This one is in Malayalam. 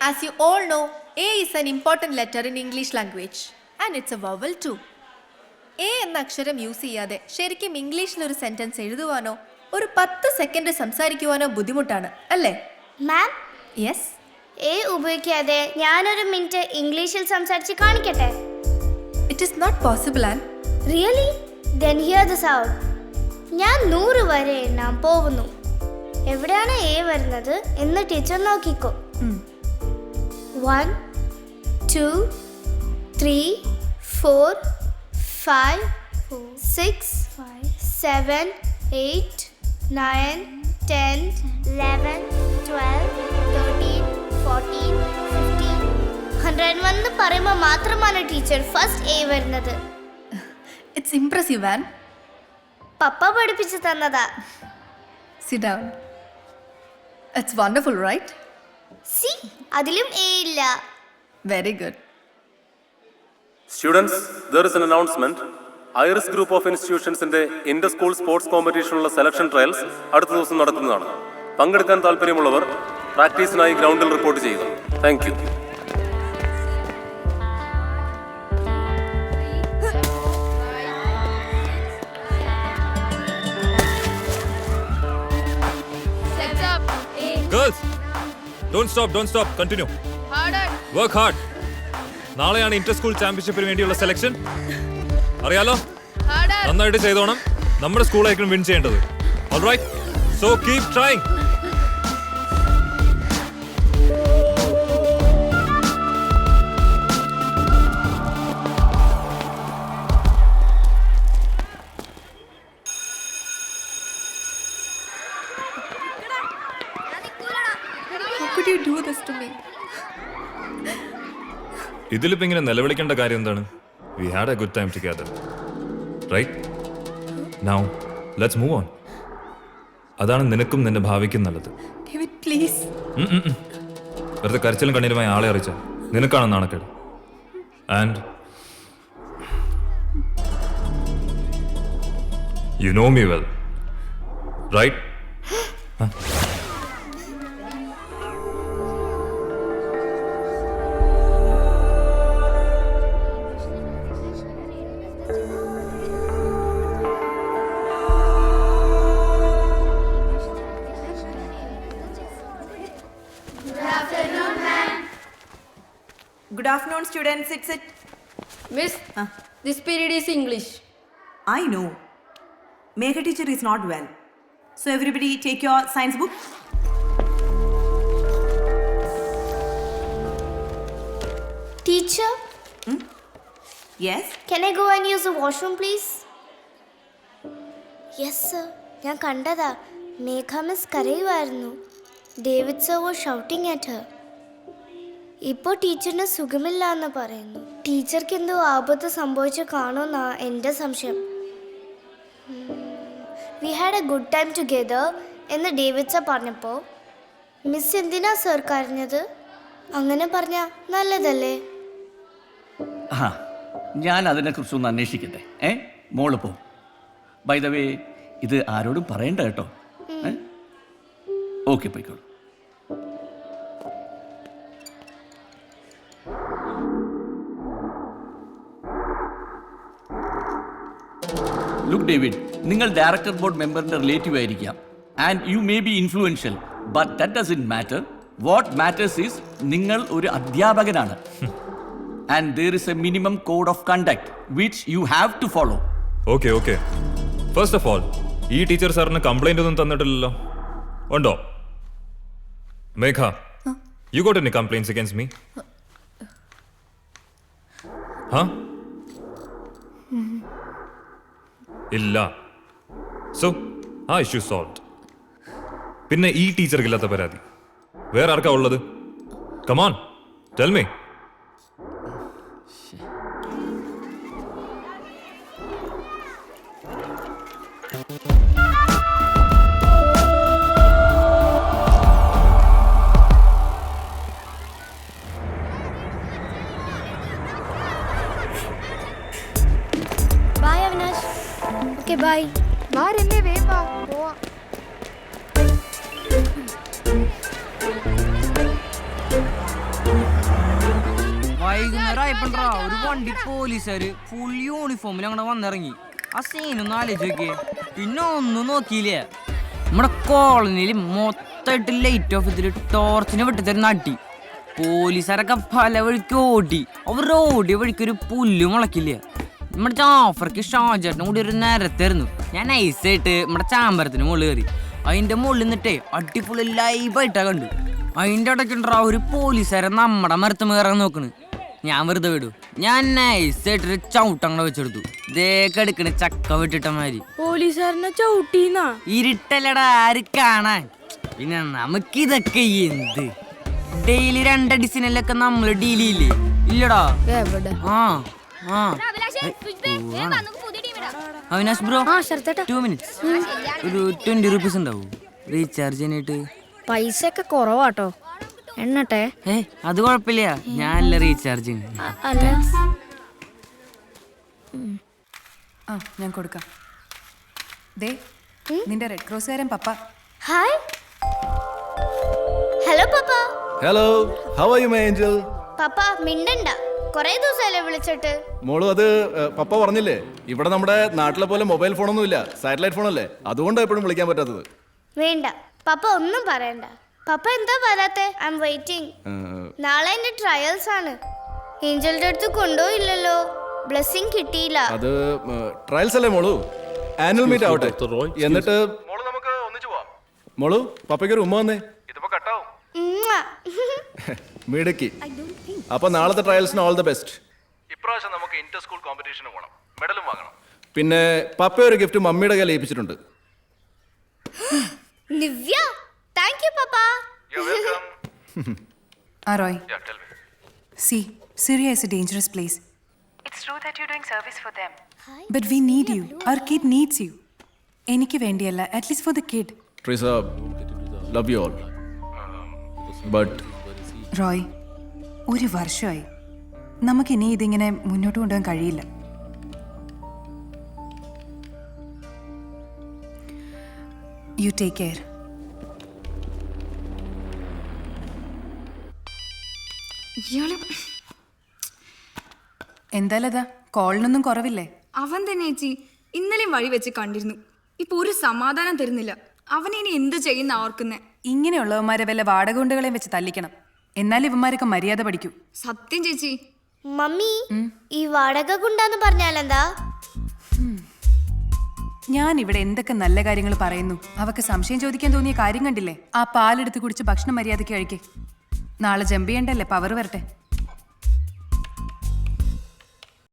As you all know, A is an important letter in English language and it's a vowel too. A എന്ന അക്ഷരം യൂസ് ചെയ്യാതെ ശരിക്കും ഇംഗ്ലീഷിൽ ഒരു സെന്റൻസ് എഴുതുവാനോ ഒരു പത്ത് സെക്കൻഡ് സംസാരിക്കുവാനോ ബുദ്ധിമുട്ടാണ് അല്ലേ? മാം യെസ് എ ഉപയോഗിക്കാതെ ഞാനൊരു മിനിറ്റ് ഇംഗ്ലീഷിൽ സംസാരിച്ച് കാണിക്കട്ടെ? It is not possible and really then hear the sound ഞാൻ നൂറ് വരെ എണ്ണാൻ പോകുന്നു. എവിടെയാണ് എ വരുന്നത്? എന്ന് ടീച്ചർ നോക്കിക്കോ. One two three four five six seven eight nine ten eleven twelve thirteen fourteen fifteen. Hundred one എന്ന് പറയുമ്പോൾ മാത്രമാണ് ടീച്ചർ ഫസ്റ്റ് എ വരുന്നത്. ഇറ്റ്സ് ഇംപ്രസീവ് ആൻ പപ്പ പഠിപ്പിച്ചു തന്നതാ. See it's wonderful right see അതിലും എ ഇല്ല. Very good students there is an announcement Iris group of ഇൻസ്റ്റിറ്റ്യൂഷൻസിന്റെ inter school sports കോമ്പറ്റീഷനുള്ള സെലക്ഷൻ ട്രയൽസ് അടുത്ത ദിവസം നടത്തുന്നതാണ് പങ്കെടുക്കാൻ താല്പര്യമുള്ളവർ പ്രാക്ടീസിനായി ഗ്രൗണ്ടിൽ റിപ്പോർട്ട് ചെയ്യുക. Thank you don't stop don't stop continue. Work hard നാളെയാണ് ഇന്റർ സ്കൂൾ ചാമ്പ്യൻഷിപ്പിന് വേണ്ടിയുള്ള സെലക്ഷൻ അറിയാലോ. നന്നായിട്ട് ചെയ്തോണം. നമ്മുടെ സ്കൂളായിരിക്കും വിൻ ചെയ്യേണ്ടത്. Alright so keep trying this to me? ഇതിലിപ്പോ ഇങ്ങനെ നിലവിളിക്കേണ്ട കാര്യം എന്താണ്? We had a good time together right now let's move on അതാണ് നിനക്കും നിന്റെ ഭാവിക്കും നല്ലത്. David please. വെറുതെ കരച്ചിലും കണ്ണീരുമായി ആളെ അറിയിച്ച നിനക്കാണ് നാണക്കേട്. And you know me well right Good afternoon, students. It's it. Miss, this period is English. I know. Megha teacher is not well. So everybody take your science book. Hmm? Yes. Can I go and use the washroom, please? Yes sir ഞാൻ കണ്ടതാ Megha miss കരയുമായിരുന്നു David sir was shouting at her ഇപ്പോൾ ടീച്ചറിന് സുഖമില്ല എന്ന് പറയുന്നു. ടീച്ചർക്ക് എന്തോ ആപത്ത് സംഭവിച്ചു കാണുമെന്നാ എന്റെ സംശയം. We had a good time together എന്ന് ഡേവിഡ്സ പറഞ്ഞപ്പോൾ മിസ് എന്തിനാ സർ കരഞ്ഞത്? അങ്ങനെ പറഞ്ഞ നല്ലതല്ലേ? ആ ഞാൻ അതിനെക്കുറിച്ചൊന്ന് അന്വേഷിക്കട്ടെ. ഏ മോൾ പോ. ബൈ ദ വേ ഇത് ആരോടും പറയണ്ട കേട്ടോ. ഓക്കെ പോയിക്കോളൂ. ലുക്ക് ഡേവിഡ് നിങ്ങൾ ഡയറക്ടർ ബോർഡ് മെമ്പറിന്റെ റിലേറ്റീവ് ആയിരിക്കാം. And you may be influential but that doesn't matter what matters is നിങ്ങൾ ഒരു അധ്യാപകനാണ്. And there is a minimum code of conduct which you have to follow okay okay first of all ഈ ടീച്ചർ സാറിന് കംപ്ലൈന്റ് ഒന്നും തന്നിട്ടില്ലല്ലോ. ഉണ്ടോ? Megha you got any complaints against me ഹാ ഇല്ല. സോ ആ ഇഷ്യൂ സോൾവ് പിന്നെ ഈ ടീച്ചർക്കില്ലാത്ത പരാതി. വേറെ ആർക്കാ ഉള്ളത്? Come on tell me bye okay bye. വാ രമ്യ വേഗം വാ പോവാം. ആയപ്പോണ്ടാ ഒരു വണ്ടി പോലീസുകാര് ഫുൾ യൂണിഫോമിൽ അങ്ങനെ വന്നിറങ്ങി. ആ സീനൊന്ന് ആലോചിച്ച് നോക്കിയേ. പിന്നെ ഒന്നും നോക്കിയില്ലേ? നമ്മുടെ കോളനിയിൽ മൊത്തമായിട്ട് ലൈറ്റ് ഓഫ് ചെയ്തിട്ട് ടോർച്ചിനെ വെട്ടിത്തരുന്ന നാട്ടി പോലീസുകാരൊക്കെ പല വഴിക്ക് ഓടി. അവർ ഓടിയ വഴിക്ക് ഒരു പുല്ല് മുളക്കില്ല? നമ്മുടെ ജാഫർക്ക് ഷാജേട്ടനും കൂടി ഒരു നേരത്തായിരുന്നു ഞാൻ ഐസായിട്ട് നമ്മുടെ ചാമ്പരത്തിന് മുകളിൽ കയറി. അതിന്റെ മുകളിൽ നിന്നിട്ടേ അടിപൊളി ലൈവായിട്ടാ കണ്ടു. അതിന്റെ ഇടയ്ക്കുണ്ടാ ഒരു പോലീസുകാരൻ നമ്മുടെ മരത്ത് കയറാൻ നോക്കണ്. ഞാൻ വെറുതെ വിടൂ. ഞാൻ നൈസായിട്ടൊരു ചവിട്ടങ്ങളെ വെച്ചെടുത്തു. ദേ എടുക്കണ ചക്ക വിട്ടിട്ട മാതിരി പോലീസുകാരനെ ചവിട്ടീന്നാ? ഇരുട്ടല്ലടാ ആര് കാണാൻ? പിന്നെ നമുക്കിതൊക്കെ എന്ത്? ഡെയിലി രണ്ടടിസിനല്ലൊക്കെ നമ്മൾ ഡീൽ ചെയ്യില്ലേ? ഇല്ലടാ. ആ ആ. അവിനാശ് ബ്രോ ആ ശരത്തേട്ടാ. ടു മിനിറ്റ്സ് ഒരു ട്വന്റി റുപ്പീസ് ഉണ്ടാവും. റീചാർജ് ചെയ്യാനായിട്ട്. പൈസ ഒക്കെ കുറവാട്ടോ. എണ്ണട്ടെ. ഏ അത് കുഴപ്പമില്ല. ഞാനല്ല റീചാർജ് അല്ല ആ ഞാൻ കൊടുക്കാം. ദേ നിന്റെ റെഡ് ക്രോസുകാരൻ പപ്പ. Hi hello papa. Hello how are you my angel പപ്പ മിണ്ടണ്ട. കൊറേ ദിവസമല്ലേ വിളിച്ചിട്ട്? മോൾ അത് പപ്പ പറഞ്ഞില്ലേ? ഇവിടെ നമ്മുടെ നാട്ടിലെ പോലെ മൊബൈൽ ഫോണൊന്നും ഇല്ല സാറ്റലൈറ്റ് ഫോണല്ലേ. അതുകൊണ്ടാണ് എപ്പോഴും വിളിക്കാൻ പറ്റാത്തത്. വേണ്ട. പപ്പ ഒന്നും പറയണ്ട. പപ്പ എന്താ പറയാത്തെ ഐ എം വെയിറ്റിംഗ് നാളെ എന്റെ ട്രയൽസ് ആണ്. ഏഞ്ചലിന്റെ അടുത്ത് കൊണ്ടുപോയില്ലല്ലോ. ബ്ലെസ്സിങ് കിട്ടിയില്ല. അത് ട്രയൽസ് അല്ലേ മോളു? ആനുവൽ മീറ്റ് ആവട്ടെ. എന്നിട്ട് മോളു നമുക്ക് ഒന്നിച്ചു പോവാം. മോളു പപ്പയ്ക്ക് ഒരു ഉമ്മ വന്നേ. ഇതിപ്പോ കട്ടാവും. മിടുക്കി. അപ്പൊ നാളത്തെ ട്രയൽസിന് ഓൾ ദ ബെസ്റ്റ് ഇപ്രാവശ്യം നമുക്ക് ഇന്റർ സ്കൂൾ കോമ്പറ്റീഷന് പോകണം മെഡലും വാങ്ങണം. പിന്നെ പപ്പ ഒരു ഗിഫ്റ്റ് മമ്മിയുടെ കയ്യിൽ ഏൽപ്പിച്ചിട്ടുണ്ട്. നിവ്യ താങ്ക് യു പപ്പ. ആ Roy C Syria is a dangerous place it's true that you doing service for them but we need you our kid needs you എനിക്ക് വേണ്ടിയല്ല at least for the kid Treesa love you all but Roy ഒരു വർഷമായി. നമുക്കിനി ഇതിങ്ങനെ മുന്നോട്ട് കൊണ്ടുപോകാൻ കഴിയില്ല. യു ടേക്ക് കെയർ ഇയാൾ എന്തായാലും കോളിനൊന്നും കുറവില്ലേ? അവൻ തന്നെ ചേച്ചി ഇന്നലെയും വഴി വെച്ച് കണ്ടിരുന്നു. ഇപ്പൊ ഒരു സമാധാനം തരുന്നില്ല. അവനെ ഇനി എന്ത് ചെയ്യുന്ന ഓർക്കുന്നേ? ഇങ്ങനെയുള്ളവന്മാരെ വല്ല വാടകുണ്ടുകളെയും വെച്ച് തല്ലിക്കണം. എന്നാൽ ഇവന്മാരൊക്കെ മര്യാദ പഠിക്കൂ. സത്യം ചേച്ചി. മമ്മി ഈ വാടക ഗുണ്ടാന്ന് പറഞ്ഞാലെന്താ? ഞാൻ ഇവിടെ എന്തൊക്കെ നല്ല കാര്യങ്ങൾ പറയുന്നു. അവക്ക് സംശയം ചോദിക്കാൻ തോന്നിയ കാര്യം കണ്ടില്ലേ? ആ പാലെടുത്ത് കുടിച്ച് ഭക്ഷണം മര്യാദയ്ക്ക് കഴിക്കേ. നാളെ ജമ്പ് ചെയ്യണ്ടല്ലേ? പവർ വരട്ടെ.